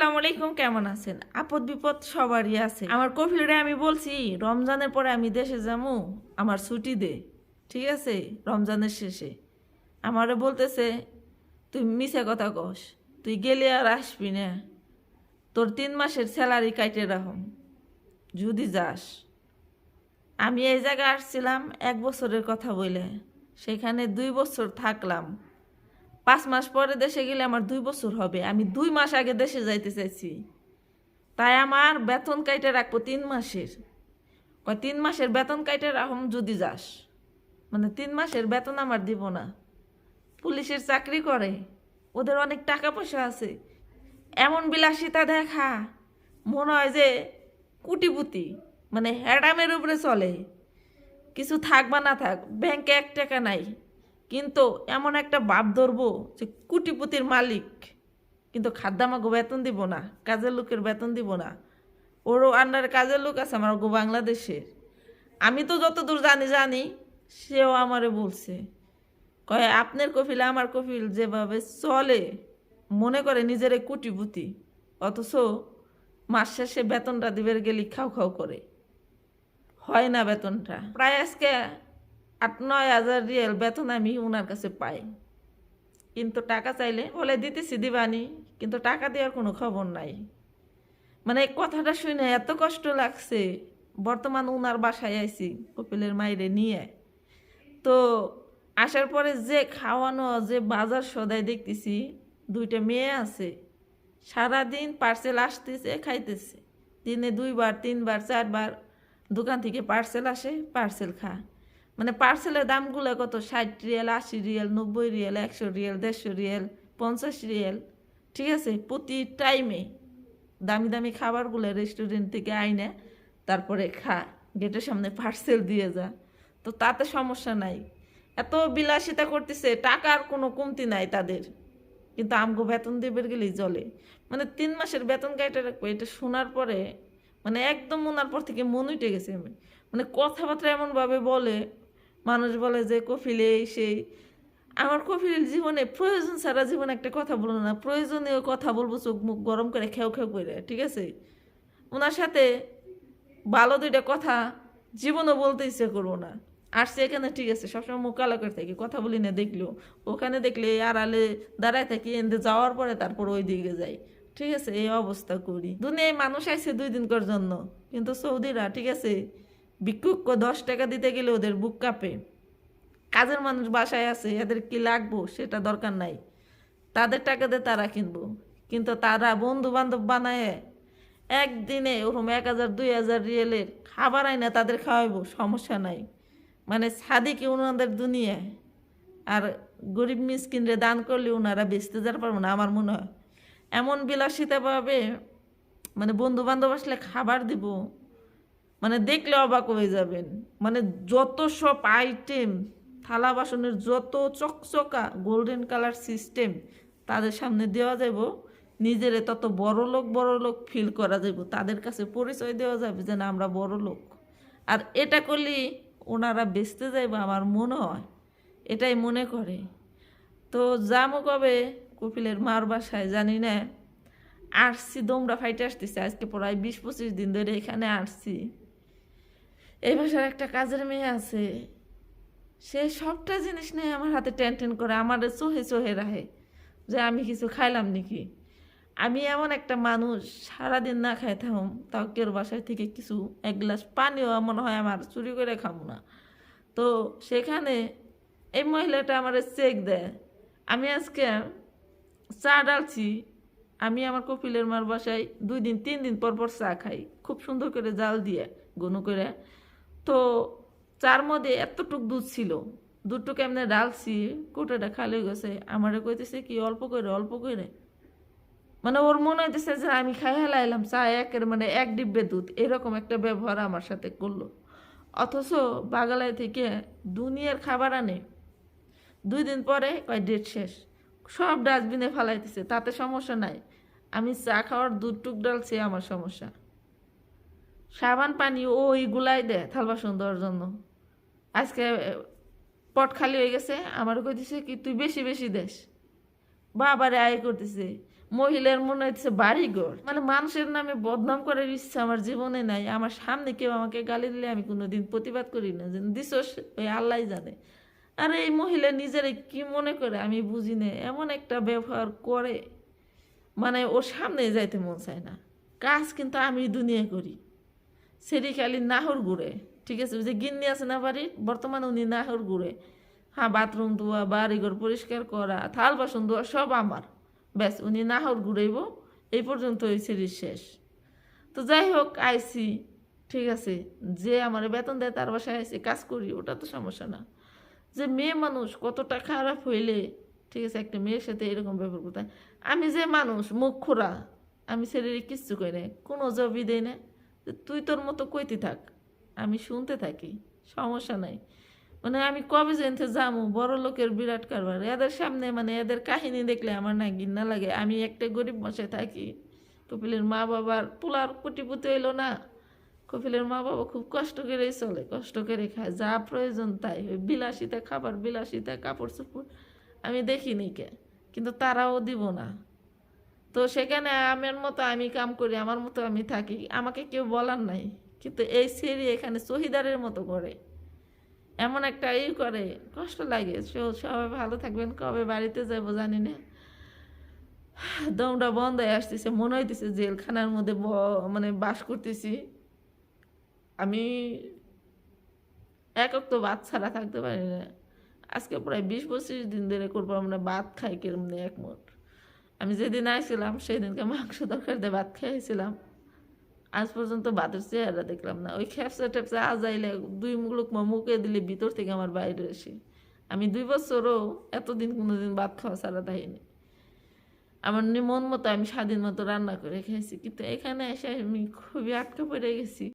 আসসালামু আলাইকুম, কেমন আছেন? আপদ বিপদ সবারই আছে। আমার কফিলরে আমি বলছি, রমজানের পরে আমি দেশে যাব আমার ছুটি দে, ঠিক আছে? রমজানের শেষে। আমারও বলতেছে, তুই মিছে কথা কস, তুই গেলে আর আসবি না। তোর তিন মাসের স্যালারি কাইটে রাখম যদি যাস। আমি এই জায়গায় আসছিলাম, এক বছরের কথা বলে সেখানে দুই বছর থাকলাম। পাঁচ মাস পরে দেশে গেলে আমার দুই বছর হবে। আমি দুই মাস আগে দেশে যাইতে চাইছি। তাই আমার বেতন কাইটে রাখব তিন মাসের। কয়, তিন মাসের বেতন কাইটে রাখম যদি যাস। মানে তিন মাসের বেতন আমার দিব না। পুলিশের চাকরি করে। ওদের অনেক টাকা পয়সা আছে। এমন বিলাসিতা দেখা। মনে হয় যে কুটিপুতি। মানে হ্যাডামের উপরে চলে। কিছু থাক বা না থাক। ব্যাংকে এক টাকা নাই। কিন্তু এমন একটা বাপ ধরবো যে কুটিপুতির মালিক। কিন্তু খাদ্যামাগো বেতন দিব না, কাজের লোকের বেতন দিব না। ওরও আন্ডারে কাজের লোক আছে আমার গো বাংলাদেশের। আমি তো যতদূর জানি জানি, সেও আমারে বলছে। কয়, আপনার কফিল, আমার কফিল যেভাবে চলে, মনে করে নিজের কুটিপুতি। অথচ মাস শেষে বেতনটা দিবের গেলি খাও খাও করে। হয় না বেতনটা। প্রায় আজকে আট, নয় হাজার রিয়েল বেতন আমি ওনার কাছে পাই। কিন্তু টাকা চাইলে বলে, দিতেছি দিবানি, কিন্তু টাকা দেওয়ার কোনো খবর নাই। মানে কথাটা শুনে এত কষ্ট লাগছে, বর্তমান উনার বাসায় আইছি, কপিলের মাইরে নিয়ে। তো আসার পরে যে খাওয়ানো, যে বাজার সদাই দেখতেছি, দুইটা মেয়ে আছে। সারাদিন পার্সেল আসতেছে, খাইতেছে। দিনে দুইবার, তিনবার, চারবার দোকান থেকে পার্সেল আসে পার্সেল খা মানে পার্সেলের দামগুলো কত? ষাট রিয়েল, আশি রিয়েল, নব্বই রিয়েল, একশো রিয়েল, দেড়শো রিয়েল, পঞ্চাশ রিয়েল, ঠিক আছে? প্রতি টাইমে দামি দামি খাবারগুলো রেস্টুরেন্ট থেকে আইনে, তারপরে খা, গেটের সামনে পার্সেল দিয়ে যা। তো তাতে সমস্যা নাই। এত বিলাসিতা করতেছে, টাকার কোনো কমতি নাই তাদের। কিন্তু আমগো বেতন দেবের গেলেই চলে। মানে তিন মাসের বেতন গাইটা রাখব, এটা শোনার পরে মানে একদম ওনার পর থেকে মন উঠে গেছে। আমি মানে কথাবার্তা এমনভাবে বলে মানুষ বলে যে কফিলে সেই। আমার কফিল জীবনে প্রয়োজন ছাড়া জীবনে একটা কথা বলব না। প্রয়োজনীয় কথা বলব, চোখ মুখ গরম করে খেউ খেউ করে, ঠিক আছে? ওনার সাথে ভালো দুইটা কথা জীবনও বলতে ইচ্ছে করব না। আসছে এখানে, ঠিক আছে, সবসময় মুখ কালো করে থাকি, কথা বলি না, দেখল। ওখানে দেখলে আড়ালে দাঁড়ায় থাকি, এনতে যাওয়ার পরে তারপর ওই দিকে যাই, ঠিক আছে? এই অবস্থা করি। দুনিয়ায় মানুষ আইছে দুই দিন কর জন্য, কিন্তু সৌদিরা, ঠিক আছে? ভিক্ষুক দশ টাকা দিতে গেলে ওদের বুক কাঁপে। কাজের মানুষ বাসায় আছে, এদের কি লাগবো সেটা দরকার নাই। তাদের টাকা দিয়ে তারা কিনবো। কিন্তু তারা বন্ধু বান্ধব বানায়, একদিনে ওরকম এক হাজার, দুই হাজার রিয়েলের খাবার আয় না তাদের খাওয়াইবো, সমস্যা নাই। মানে সাদিকে ওনাদের দুনিয়ায় আর গরিব মিসকিনরে দান করলে ওনারা বেচতে যার পারব না, আমার মনে হয়। এমন বিলাসিতাভাবে মানে বন্ধু বান্ধব আসলে খাবার দিব। মানে দেখলে অবাক হয়ে যাবেন। মানে যত সব আইটেম থালা বাসনের যত চকচকা গোল্ডেন কালার সিস্টেম তাদের সামনে দেওয়া যাব, নিজেরে তত বড় লোক বড় লোক ফিল করা যাব, তাদের কাছে পরিচয় দেওয়া যাবে যে না, আমরা বড় লোক। আর এটা করলে ওনারা বেচতে যাইব আমার মনে হয়। এটাই মনে করে। তো যামো কবে কপিলের মার বাসায়, জানি না। আসছি দমরা ফাইটে আসতেছে, আজকে প্রায় বিশ পঁচিশ দিন ধরে এখানে আসছি এই বাসার একটা কাজের মেয়ে আছে। সে সবটা জিনিস নিয়ে আমার হাতে টেন টেন করে আমার চোহে চোহে রাখে। যে আমি কিছু খাইলাম নাকি? আমি এমন একটা মানুষ, সারাদিন না খাই থাকুম, তাও কেউ বাসায় থেকে কিছু, এক গ্লাস পানিও মনে হয় আমার চুরি করে খাব না। তো সেখানে এই মহিলাটা আমার চেক দেয়, আমি আজকে চা ডালছি, আমি আমার কপিলের মার বাসায় দুই দিন, তিন দিন পর পর চা খাই। খুব সুন্দর করে জাল দিয়ে গনু করে তো চার মধ্যে এতটুক দুধ ছিল, দুধটুক এমনি ডালছি কোটাটা খালি গেছে। আমারে কইতেছে কি, অল্প করে অল্প করে। মানে ওর মনে হইতেছে যে আমি খাই হেলাইলাম, চা একের মানে এক ডিব্বে দুধ। এরকম একটা ব্যবহার আমার সাথে করল। অথচ বাগালায় থেকে দুনিয়ার খাবার আনে, দুই দিন পরে কয় ডেট শেষ। সব ডাস্টবিনে ফালাইতেছে, তাতে সমস্যা নাই। আমি চা খাওয়ার দুধ টুক ডালছি আমার সমস্যা। সাবান, পানি, ও ওইগুলাই দেয় থাল বাসন দেওয়ার জন্য। আজকে পট খালি হয়ে গেছে। আমার কইতেছে কি, তুই বেশি বেশি দেশ বাবারে আয় করতেছে। মহিলার মনে হচ্ছে বাড়িঘর। মানে মানুষের নামে বদনাম করার ইচ্ছা আমার জীবনে নাই। আমার সামনে কেউ আমাকে গালি দিলে আমি কোনোদিন প্রতিবাদ করি না। যে, দিছস? ওই আল্লাহ জানে। আর এই মহিলা নিজেরে কি মনে করে? আমি বুঝি না। এমন একটা ব্যবহার করে। মানে ওর সামনে যাইতে মন চায় না। কাজ কিন্তু আমি দুনিয়া করি। সেরি খালি নাহর ঘুরে ঠিক আছে? যে গিন্নি আছে না বাড়ির? বর্তমানে উনি নাহর ঘুরে হ্যাঁ বাথরুম ধোয়া, বাড়িঘর পরিষ্কার করা, থাল বাসন ধোয়া সব আমার। ব্যাস, উনি নাহর ঘুরাইব এই পর্যন্ত ওই সিরিজ শেষ। তো যাই হোক, আইসি, ঠিক আছে? যে আমার বেতন দেয় তার বাসায় আইসি, কাজ করি, ওটা তো সমস্যা না। যে মেয়ে মানুষ কতটা খারাপ হইলে, ঠিক আছে? একটা মেয়ের সাথে এরকম ব্যবহার করতে আমি যে মানুষ, মুখ খোরা আমি ছেলের কিচ্ছু কই না কোনো জবই দেয় না তুই তোর মতো কইতে থাক। আমি শুনতে থাকি, সমস্যা নাই। মানে আমি কবে জানতে যাব বড় লোকের বিরাট কারবার। এদের সামনে মানে এদের কাহিনী দেখলে আমার না ঘিন্না লাগে। আমি একটা গরিব মশাই থাকি, কপিলের মা বাবার পোলার কোটিপতি হইল না। কপিলের মা বাবা খুব কষ্ট করেই চলে, কষ্ট করে খায়, যা প্রয়োজন তাই। বিলাসিতা, খাবার বিলাসিতা, কাপড় চোপড় আমি দেখিনি কে, কিন্তু তারাও দিব না। তো সেখানে আমার মতো আমি কাম করি, আমার মতো আমি থাকি। আমাকে কেউ বলার নাই। কিন্তু এই সিঁড়ি এখানে শহীদারের মতো করে। এমন একটা ই করে, কষ্ট লাগে। সো- সবাই ভালো থাকবেন। কবে বাড়িতে যাব জানি না। দমটা বন্ধ হয়ে আসতেছে, মনে হইতেছে জেলখানার মধ্যে মানে বাস করতেছি। আমি একক তো ভাত ছাড়া থাকতে পারি না। আজকে প্রায় বিশ পঁচিশ দিন ধরে করব আমরা ভাত খাই কেমনি এক মুঠ আমি যেদিন আইছিলাম সেই দিনকে মাংস দরকার দিয়ে ভাত খাইছিলাম। আজ পর্যন্ত ভাতের চেহারা দেখলাম না। ওই খেপসা টেপসা আজ আইলে দুই মুলুক মুখে দিলে ভিতর থেকে আমার বাইরে আসি। আমি দুই বছরও এতদিন কোনোদিন ভাত খাওয়া ছাড়া দেয়নি আমার মন মতো আমি স্বাধীন মতো রান্না করে খেয়েছি কিন্তু এখানে এসে আমি খুবই আটকে পড়ে গেছি।